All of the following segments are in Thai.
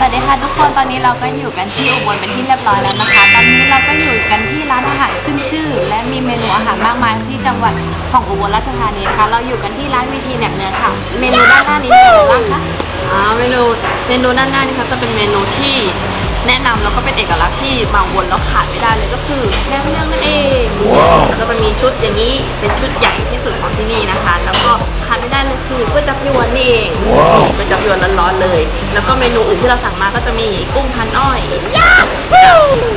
สวัสดีค่ะทุกคนตอนนี้เราก็อยู่กันที่อุบลเป็นที่เรียบร้อยแล้วนะคะ ตอนนี้เราก็อยู่กันที่ร้านอาหารขึ้นชื่อ และมีเมนูอาหารมากมายที่จังหวัดของอุบลราชธานีนะคะ เราอยู่กันที่ร้านวีทีแหนมเนืองค่ะ เมนูด้านหน้านี้มีอะไรบ้างคะอ่าเมนูเมนูด้านหน้านี่ค่ะจะเป็นเมนูที่แนะนำแล้วก็เป็นเอกลักษณ์ที่มาวนแล้วขาดไม่ได้เลยก็คือแหนมเนืองนั่นเองแล้วก็จะมี ชุดอย่างนี้เป็นชุดใหญ่ที่สุดของที่นี่นะคะ แล้วก็ขาดไม่ได้เลยคือก๋วยจับยวนนี่เองนี่ก๋วยจับยวนร้อนๆเลย แล้วก็เมนูอื่นที่เราสั่งมาก็จะมีกุ้งพันอ้อย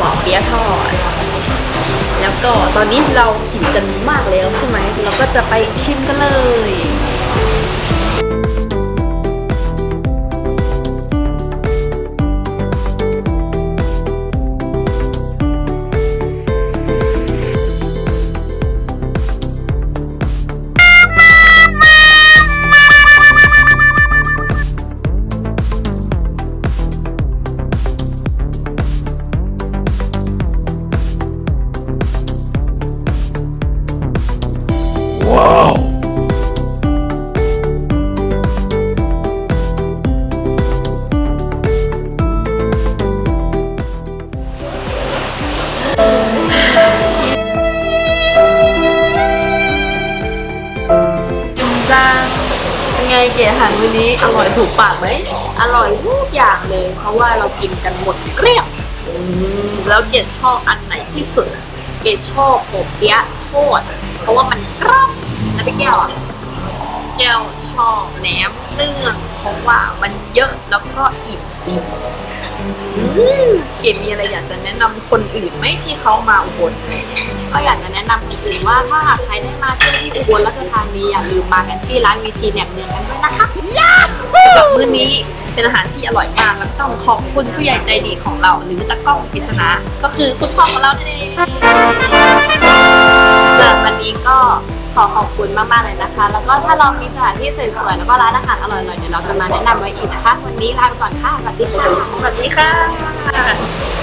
ปอเปี๊ยะทอดแล้วก็ตอนนี้เราหิวกันมากแล้วใช่ไหมเราก็จะไปชิมกันเลย จ้าเป็นไงเก๋อาหารมื้อนี้อร่อยถูกปากไหมอร่อยทุกอย่างเลย เพราะว่าเรากินกันหมดเกลี้ยงอืมแล้วเก๋ชอบอันไหนที่สุดอะเกดชอบโปเปี๊ยะโคตรเพราะว่ามันกรอบ แล้วพี่แก้วอะแก้วชอบแหนมเนืองเพราะว่ามันเยอะแล้วก็อิ่มดีอืมเก๋มีอะไรอยากจะแนะนำคนอื่นไหมที่เขามาอุบลอะไรเนี่ยก็อยากจะแนะนำคนอื่นว่าถ้าหากใครได้มาเที่ยวที่อุบลราชธานีอย่าลืมมากันที่ร้านวีทีแหนมเนืองกันด้วยนะคะสำหรับมื้อนี้เป็นอาหารที่อร่อยมากแล้วก็ต้องขอบคุณผู้ใหญ่ใจดีของเรา หรือตะกล้องกิษณะก็คือคุณพ่อของเรานั่นเองสำหรับวันนี้ก็ ขอขอบคุณมากๆเลยนะคะ แล้วก็ถ้าเรามีสถานที่สวยๆแล้วก็ร้านอาหารอร่อยๆเดี๋ยวเราจะมาแนะนำไว้อีกนะคะ วันนี้ลาไปก่อนค่ะสวัสดีค่ะสวัสดีค่ะ